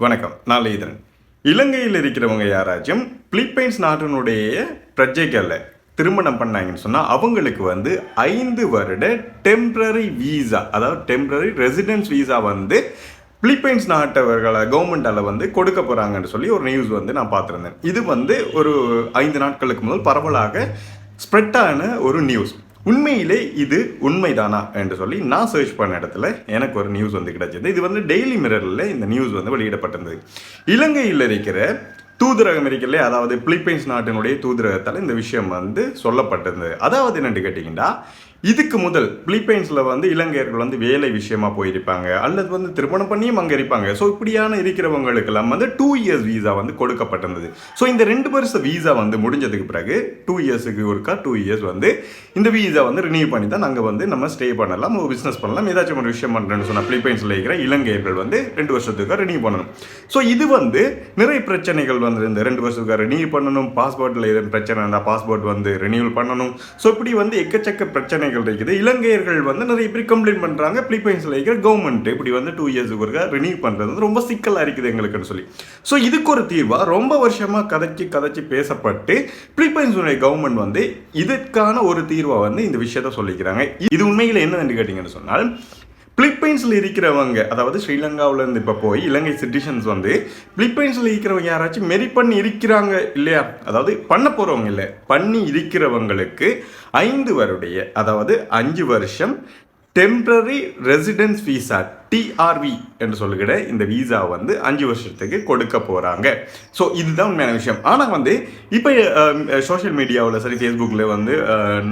வணக்கம் நான் லீதரன். இலங்கையில் இருக்கிறவங்க யாராச்சும் பிலிப்பைன்ஸ் நாட்டினுடைய பிரஜைகளை திருமணம் பண்ணாங்கன்னு சொன்னால் அவங்களுக்கு வந்து ஐந்து வருட டெம்பரரி வீசா அதாவது டெம்பரரி ரெசிடென்ஸ் வீசா வந்து பிலிப்பைன்ஸ் நாட்டவர்களை கவர்மெண்டால் வந்து கொடுக்க போகிறாங்கன்னு சொல்லி ஒரு நியூஸ் வந்து நான் பார்த்துருந்தேன். இது வந்து ஒரு ஐந்து நாட்களுக்கு முதல் பரவலாக ஸ்ப்ரெட்டான ஒரு நியூஸ் உண்மையிலே இது உண்மைதானா என்று சொல்லி நான் சர்ச் பண்ண இடத்துல எனக்கு ஒரு நியூஸ் வந்து கிடைச்சது. இது வந்து டெய்லி மிரரில் இந்த நியூஸ் வந்து வெளியிடப்பட்டிருந்தது. இலங்கையில் இருக்கிற தூதரகம் இருக்கல அதாவது பிலிப்பைன்ஸ் நாட்டினுடைய தூதரகத்தால் இந்த விஷயம் வந்து சொல்லப்பட்டிருந்தது. அதாவது என்னென்னு கேட்டிங்கன்னா இதுக்கு முதல் பிலிப்பைன்ஸில் வந்து இலங்கையர்கள் வந்து வேலை விஷயமா போயிருப்பாங்க. அல்லது வந்து திருமணம் பண்ணியும் அங்கே இருப்பாங்க. ஸோ இப்படியான இருக்கிறவங்களுக்கெல்லாம் வந்து டூ இயர்ஸ் வீசா வந்து கொடுக்கப்பட்டிருந்தது. ஸோ இந்த ரெண்டு வருஷ வீசா வந்து முடிஞ்சதுக்கு பிறகு டூ இயர்ஸுக்கு ஒருக்கா டூ இயர்ஸ் வந்து இந்த வீசா வந்து ரினியூ பண்ணி தான் நாங்கள் வந்து நம்ம ஸ்டே பண்ணலாம் பிஸ்னஸ் பண்ணலாம் ஏதாச்சும் ஒரு விஷயம் பண்ணுறேன்னு சொன்னால் பிலிப்பைன்ஸில் இருக்கிற இலங்கையர்கள் வந்து ரெண்டு வருஷத்துக்கு ரினியூ பண்ணணும். ஸோ இது வந்து நிறைய பிரச்சனைகள் வந்து இந்த ரெண்டு வருஷத்துக்கு ரினியூ பண்ணணும். பாஸ்போர்ட்டில் எதுவும் பிரச்சனை இருந்தால் பாஸ்போர்ட் வந்து ரினியூவல் பண்ணணும். ஸோ இப்படி வந்து எக்கச்சக்க பிரச்சனைகள் இருக்குது. இலங்கையர்கள் வந்து நிறைய பேர் கம்ப்ளைண்ட் பண்ணுறாங்க பிலிப்பைன்ஸில் இருக்கிற கவர்மெண்ட் இப்படி வந்து டூ இயர்ஸுக்கு ஒருக்கா ரினியூ பண்ணுறது வந்து ரொம்ப சிக்கலாக இருக்குது எங்களுக்குன்னு சொல்லி. ஸோ இதுக்கு ஒரு தீர்வாக ரொம்ப வருஷமாக கதைச்சி கதைச்சி பேசப்பட்டு பிலிப்பைன்ஸுடைய கவர்மெண்ட் வந்து இதற்கான ஒரு தீர்வாக வந்து இந்த விஷயத்த சொல்லிக்கிறாங்க. இது உண்மையில் என்னன்னு கேட்டிங்கன்னு சொன்னால் பிலிப்பைன்ஸில் இருக்கிறவங்க அதாவது ஸ்ரீலங்காவிலேருந்து இப்போ போய் இலங்கை சிட்டிசன்ஸ் வந்து பிலிப்பைன்ஸில் இருக்கிறவங்க யாராச்சும் மெரி பண்ணி இருக்கிறாங்க இல்லையா? அதாவது பண்ண போகிறவங்க இல்லை பண்ணி இருக்கிறவங்களுக்கு ஐந்து வருடைய அதாவது அஞ்சு வருஷம் டெம்பரரி ரெசிடென்ஸ் விசா டிஆர்வி என்று சொல்லுகிற இந்த விசா வந்து அஞ்சு வருஷத்துக்கு கொடுக்க போகிறாங்க ஸோ இதுதான் உண்மையான விஷயம். ஆனால் வந்து இப்போ சோஷியல் மீடியாவில் சரி ஃபேஸ்புக்கில் வந்து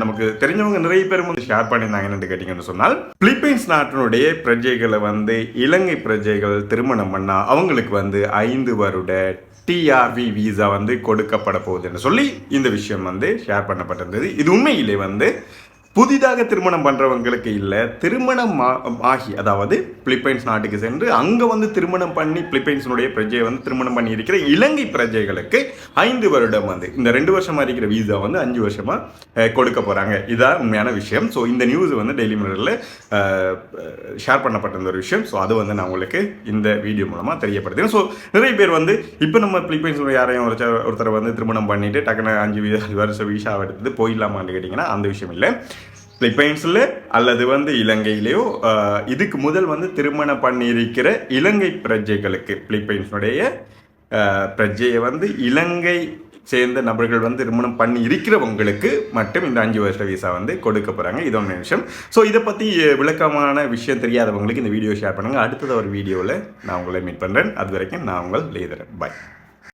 நமக்கு தெரிஞ்சவங்க நிறைய பேர் வந்து ஷேர் பண்ணியிருந்தாங்க என்னென்னு கேட்டிங்கன்னு சொன்னால் பிலிப்பைன்ஸ் நாட்டினுடைய பிரஜைகளை வந்து இலங்கை பிரஜைகள் திருமணம் பண்ணால் அவங்களுக்கு வந்து ஐந்து வருட டிஆர்வி விசா வந்து கொடுக்கப்பட போகுதுன்னு சொல்லி இந்த விஷயம் வந்து ஷேர் பண்ணப்பட்டிருந்தது. இது உண்மையிலே வந்து புதிதாக திருமணம் பண்ணுறவங்களுக்கு இல்லை திருமணம் ஆகி அதாவது பிலிப்பைன்ஸ் நாட்டுக்கு சென்று அங்கே வந்து திருமணம் பண்ணி பிலிப்பைன்ஸினுடைய பிரஜையை வந்து திருமணம் பண்ணி இருக்கிற இலங்கை பிரஜைகளுக்கு ஐந்து வருடம் வந்து இந்த ரெண்டு வருஷமாக இருக்கிற வீசா வந்து அஞ்சு வருஷமாக கொடுக்க போகிறாங்க இதான் உண்மையான விஷயம். ஸோ இந்த நியூஸ் வந்து டெய்லி மிரரில் ஷேர் பண்ணப்பட்டிருந்த ஒரு விஷயம். ஸோ அது வந்து நான் உங்களுக்கு இந்த வீடியோ மூலமாக தெரியப்படுத்துகிறேன். ஸோ நிறைய பேர் வந்து இப்போ நம்ம பிலிப்பைன்ஸ் யாரையும் ஒருத்தர் ஒருத்தரை வந்து திருமணம் பண்ணிட்டு டக்குனு அஞ்சு வீ- வருஷம் வீசா எடுத்து போயிடலாமான்னு கேட்டிங்கன்னா அந்த விஷயம் இல்லை. பிலிப்பைன்ஸில் அல்லது வந்து இலங்கையிலேயோ இதுக்கு முதல் வந்து திருமணம் பண்ணியிருக்கிற இலங்கை பிரஜைகளுக்கு பிலிப்பைன்ஸுடைய பிரஜையை வந்து இலங்கை சேர்ந்த நபர்கள் வந்து திருமணம் பண்ணி இருக்கிறவங்களுக்கு மட்டும் இந்த அஞ்சு வருஷ விசா வந்து கொடுக்க போகிறாங்க இது ஒன்று விஷயம். ஸோ இதை பற்றி விளக்கமான விஷயம் தெரியாதவங்களுக்கு இந்த வீடியோ ஷேர் பண்ணுங்கள் அடுத்தது ஒரு வீடியோவில் நான் உங்களை மீட் பண்ணுறேன் அது வரைக்கும் நான் உங்கள் லேதரன். பாய்